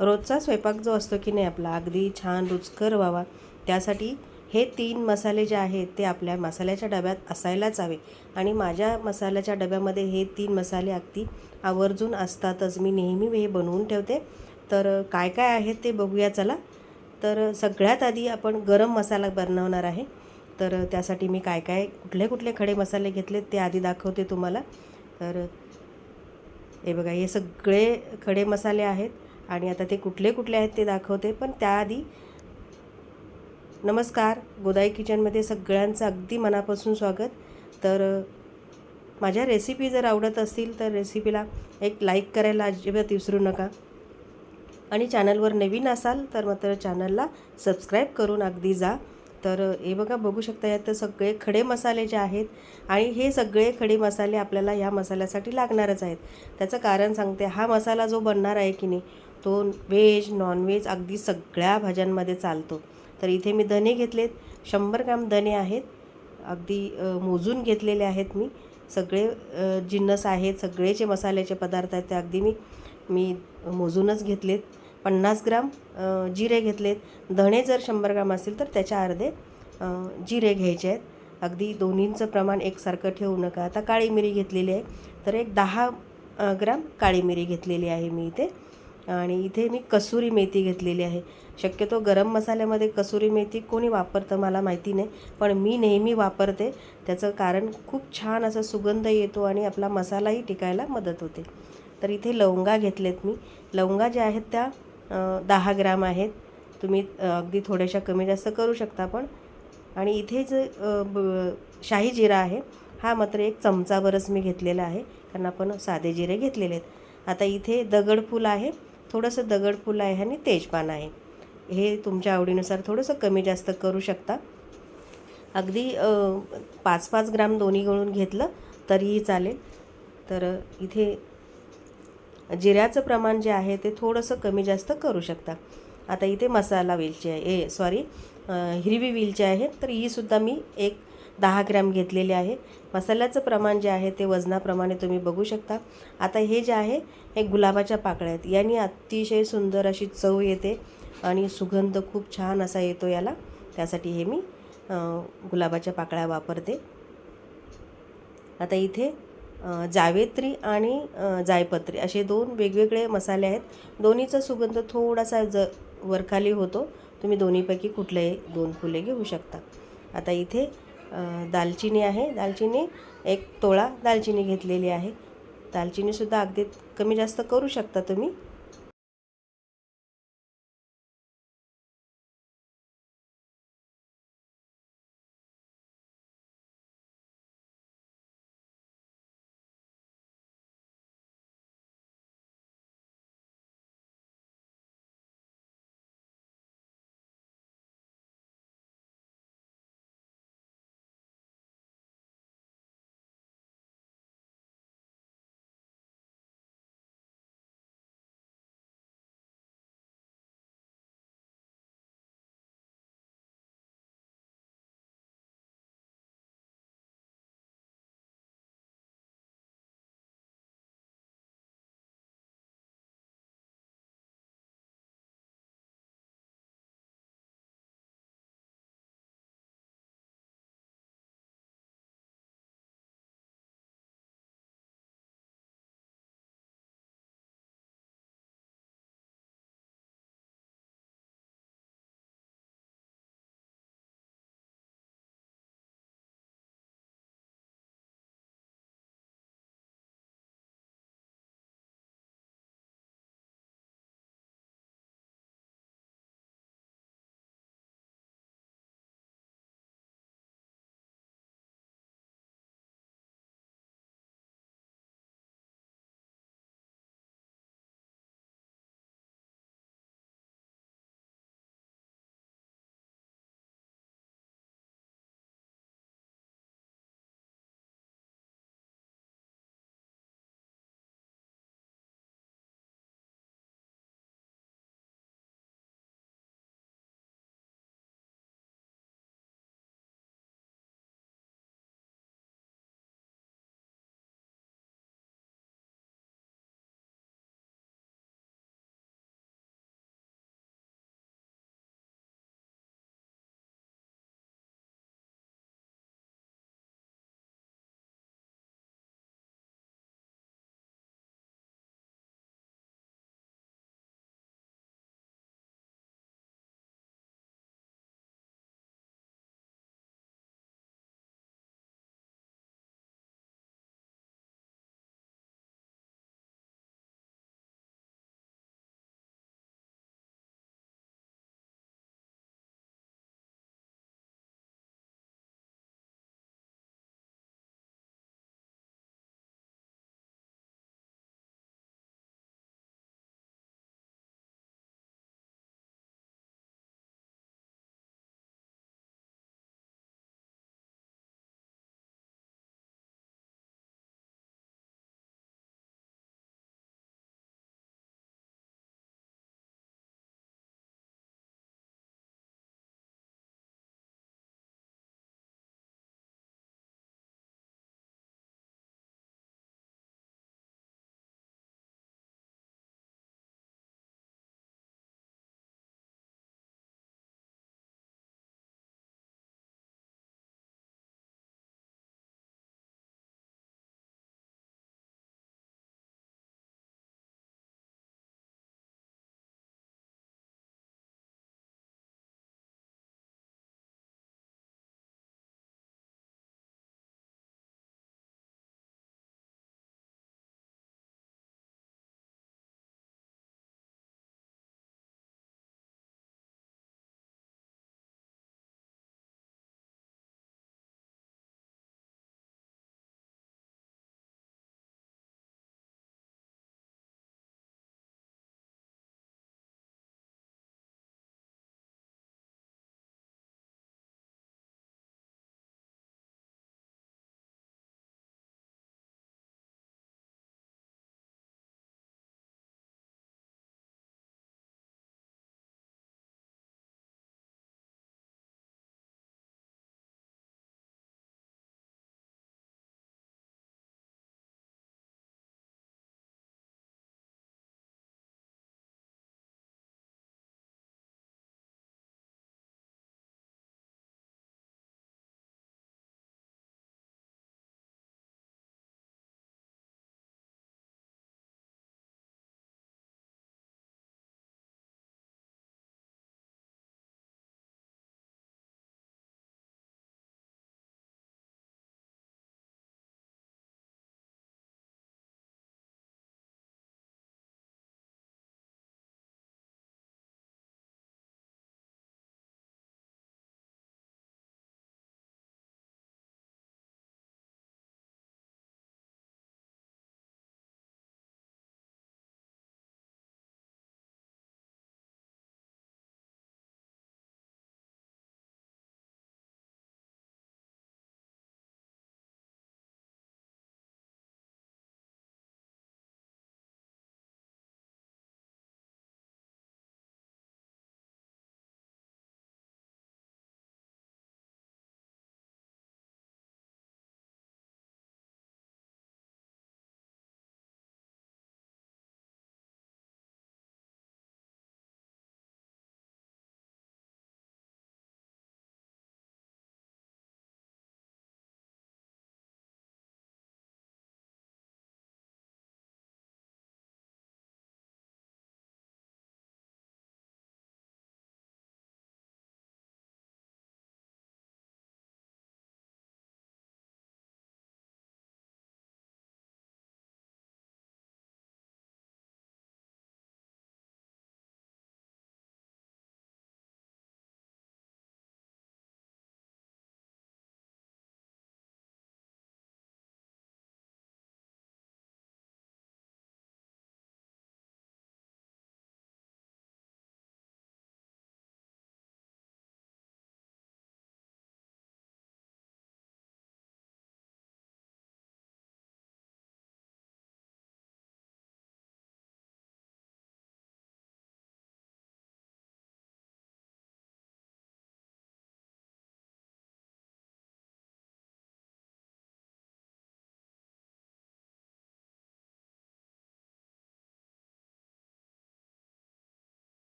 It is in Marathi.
रोजचा स्वयंपाक जो असतो की नाही आपला अगदी छान रुचकर व्हावा. त्यासाठी हे तीन मसाले जे आहेत ते आपल्या मसाल्याच्या डब्यात असायलाच हवे. आणि माझ्या मसाल्याच्या डब्यामध्ये हे तीन मसाले अगदी आवर्जून असतातच. मी नेहमी हे बनवून ठेवते. तर काय काय आहेत ते बघूया चला. तर सगळ्यात आधी आपण गरम मसाला बनवणार आहे. तर त्यासाठी मी काय काय कुठले कुठले खडे मसाले घेतले ते आधी दाखवते तुम्हाला. तर हे बघा हे सगळे खडे मसाले आहेत. आणि आता ते कुठले कुठले आहेत ते दाखवते. पण त्याआधी नमस्कार गोदाई किचनमध्ये सगळ्यांचं अगदी मनापासून स्वागत. तर माझ्या रेसिपी जर आवडत असतील तर रेसिपीला एक लाईक करायला अजिबात विसरू नका. आणि चॅनलवर नवीन असाल तर मात्र चॅनलला सबस्क्राईब करून अगदी जा. तर हे बघा बघू शकता यात सगळे खडे मसाले जे आहेत आणि हे सगळे खडे मसाले आपल्याला ह्या मसाल्यासाठी लागणारच आहेत. त्याचं कारण सांगते हा मसाला जो बनणार आहे की नाही तो व्हेज नॉनव्हेज अगदी सगळ्या भाज्यांमध्ये चालतो. तर इथे मी धने घेतलेत. शंभर ग्राम धने आहेत. अगदी मोजून घेतलेले आहेत मी. सगळे जिन्नस आहेत. सगळे जे मसाल्याचे पदार्थ आहेत ते अगदी मी मी मोजूनच घेतलेत. पन्नास ग्राम जिरे घेतलेत. धणे जर शंभर ग्राम असतील तर त्याच्या अर्धे जिरे घ्यायचे आहेत. अगदी दोन्हींचं प्रमाण एकसारखं ठेवू नका. आता काळी मिरी घेतलेली आहे. तर एक दहा ग्राम काळी मिरी घेतलेली आहे मी इथे. आणि इथे मी कसुरी मेथी घेतलेली आहे. शक्यतो गरम मसाल्यामध्ये कसुरी मेथी कोणी वापरतं मला माहिती नाही पण मी नेहमी वापरते. त्याचं कारण खूप छान असा सुगंध येतो आणि आपला मसालाही टिकायला मदत होते. तर इथे लवंगा घेतलेत मी. लवंगा ज्या आहेत त्या दहा ग्राम आहेत. तुम्ही अगदी थोड्याशा कमी जास्त करू शकता पण. आणि इथे जे ब- शाही जिरा आहे हा मात्र एक चमचाभरच मी घेतलेला आहे. कारण आपण साधे जिरे घेतलेले आहेत. आता इथे दगडफूल आहे. थोडंसं दगडफूल आहे आणि तेजपान आहे. हे तुमच्या आवडीनुसार थोडंसं कमी जास्त करू शकता. अगदी पाच पाच ग्राम दोन्ही गळून घेतलं तरीही चालेल. तर इथे जिऱ्याचं प्रमाण जे आहे ते थोडंसं कमी जास्त करू शकता. आता इथे मसाला वेलची आहे. ए सॉरी हिरवी वेलची आहे. तर ही सुद्धा मी एक दहा ग्रॅम घेतलेले आहे. मसाल्याचं प्रमाण जे आहे ते वजनाप्रमाणे तुम्ही बघू शकता. आता हे जे आहे हे गुलाबाच्या पाकळ्या आहेत. यांनी अतिशय सुंदर अशी चव येते आणि सुगंध खूप छान असा येतो याला. त्यासाठी हे मी गुलाबाच्या पाकळ्या वापरते. आता इथे जावेत्री आणि जायपत्री असे दोन वेगवेगळे मसाले आहेत. दोन्हीचा सुगंध थोडासा ज वरखाली होतो. तुम्ही दोन्हीपैकी कुठलेही दोन फुले घेऊ शकता. आता इथे दालचिनी आहे. दालचिनी एक तोळा दालचिनी घेतलेली आहे. दालचिनीसुद्धा अगदी कमी जास्त करू शकता तुम्ही.